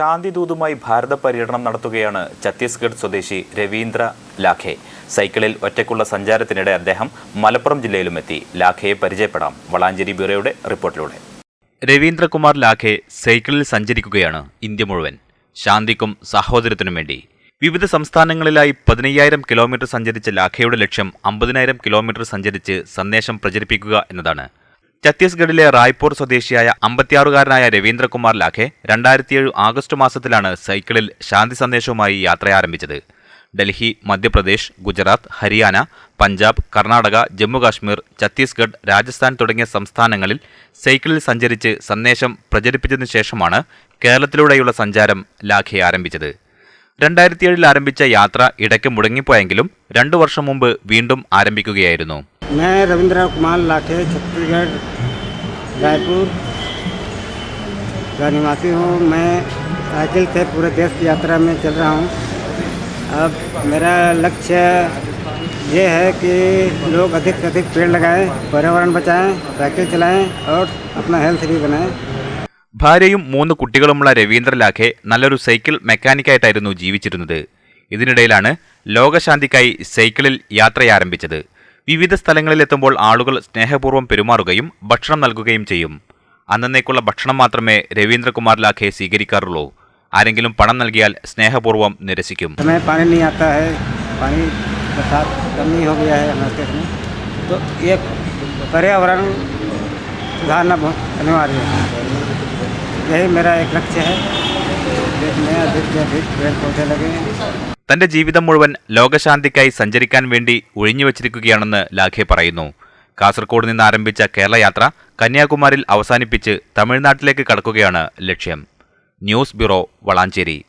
ശാന്തിദൂതുമായി ഭാരത പര്യടനം നടത്തുകയാണ് ഛത്തീസ്ഗഡ് സ്വദേശി രവീന്ദ്ര ലാഖെ. സൈക്കിളിൽ ഒറ്റയ്ക്കുള്ള സഞ്ചാരത്തിനിടെ അദ്ദേഹം മലപ്പുറം ജില്ലയിലുമെത്തി ലാഖയെ പരിചയപ്പെടാം. വളാഞ്ചേരി ബ്യൂറോയുടെ റിപ്പോർട്ടിലൂടെ. രവീന്ദ്രകുമാർ ലാഖെ സൈക്കിളിൽ സഞ്ചരിക്കുകയാണ് ഇന്ത്യ മുഴുവൻ. ശാന്തിക്കും സഹോദരത്തിനും വേണ്ടി. വിവിധ സംസ്ഥാനങ്ങളിലായി പതിനയ്യായിരം കിലോമീറ്റർ സഞ്ചരിച്ച ലാഖയുടെ ലക്ഷ്യം അമ്പതിനായിരം കിലോമീറ്റർ സഞ്ചരിച്ച് സന്ദേശം പ്രചരിപ്പിക്കുക എന്നതാണ്. ഛത്തീസ്ഗഡിലെ റായ്പൂർ സ്വദേശിയായ അമ്പത്തിയാറുകാരനായ രവീന്ദ്രകുമാർ ലാഖെ രണ്ടായിരത്തിയേഴ് ആഗസ്റ്റ് മാസത്തിലാണ് സൈക്കിളിൽ ശാന്തി സന്ദേശവുമായി യാത്ര ആരംഭിച്ചത് ഡൽഹി മധ്യപ്രദേശ് ഗുജറാത്ത് ഹരിയാന പഞ്ചാബ് കർണാടക ജമ്മുകാശ്മീർ ഛത്തീസ്ഗഡ് രാജസ്ഥാൻ തുടങ്ങിയ സംസ്ഥാനങ്ങളിൽ സൈക്കിളിൽ സഞ്ചരിച്ച് സന്ദേശം പ്രചരിപ്പിച്ചതിനു ശേഷമാണ് കേരളത്തിലൂടെയുള്ള സഞ്ചാരം ലാഖെ ആരംഭിച്ചത്. രണ്ടായിരത്തിയേഴിൽ ആരംഭിച്ച യാത്ര ഇടയ്ക്ക് മുടങ്ങിപ്പോയെങ്കിലും രണ്ടു വർഷം മുമ്പ് വീണ്ടും ആരംഭിക്കുകയായിരുന്നു. मैं रविंद्र कुमार लाठे छत्तीसगढ़ रायपुर का निवासी हूँ मैं साइकिल से पूरे देश की यात्रा में चल रहा हूँ अब मेरा लक्ष्य ये है कि लोग अधिक से अधिक पेड़ लगाएं पर्यावरण बचाएं साइकिल चलाएं और अपना हेल्थ भी बनाएं ഭാര്യയും മൂന്ന് കുട്ടികളുമുള്ള രവീന്ദ്ര ലാഖെ നല്ലൊരു സൈക്കിൾ മെക്കാനിക്കായിട്ടായിരുന്നു ജീവിച്ചിരുന്നത് ഇതിനിടയിലാണ് ലോകശാന്തിക്കായി സൈക്കിളിൽ യാത്രയാരംഭിച്ചത് വിവിധ സ്ഥലങ്ങളിലെത്തുമ്പോൾ ആളുകൾ സ്നേഹപൂർവ്വം പെരുമാറുകയും ഭക്ഷണം നൽകുകയും ചെയ്യും അന്നേക്കുള്ള ഭക്ഷണം മാത്രമേ രവീന്ദ്രകുമാർ ലാഖെ സ്വീകരിക്കാറുള്ളൂ ആരെങ്കിലും പണം നൽകിയാൽ സ്നേഹപൂർവ്വം നിരസിക്കും समय पानी नहीं आता है पानी बरसात कमी हो गया है हमारे देश में तो ये पर्यावरण सुधारना बहुत अनिवार्य है यही मेरा एक लक्ष्य है देश में अधिक से अधिक पेड़ पौधे लगे തന്റെ ജീവിതം മുഴുവൻ ലോകശാന്തിക്കായി സഞ്ചരിക്കാൻ വേണ്ടി ഒഴിഞ്ഞുവച്ചിരിക്കുകയാണെന്ന് ലാഖെ പറയുന്നു. കാസർഗോഡ് നിന്ന് ആരംഭിച്ച കേരള യാത്ര കന്യാകുമാരിൽ അവസാനിപ്പിച്ച് തമിഴ്നാട്ടിലേക്ക് കടക്കുകയാണ് ലക്ഷ്യം. News bureau Valanchery.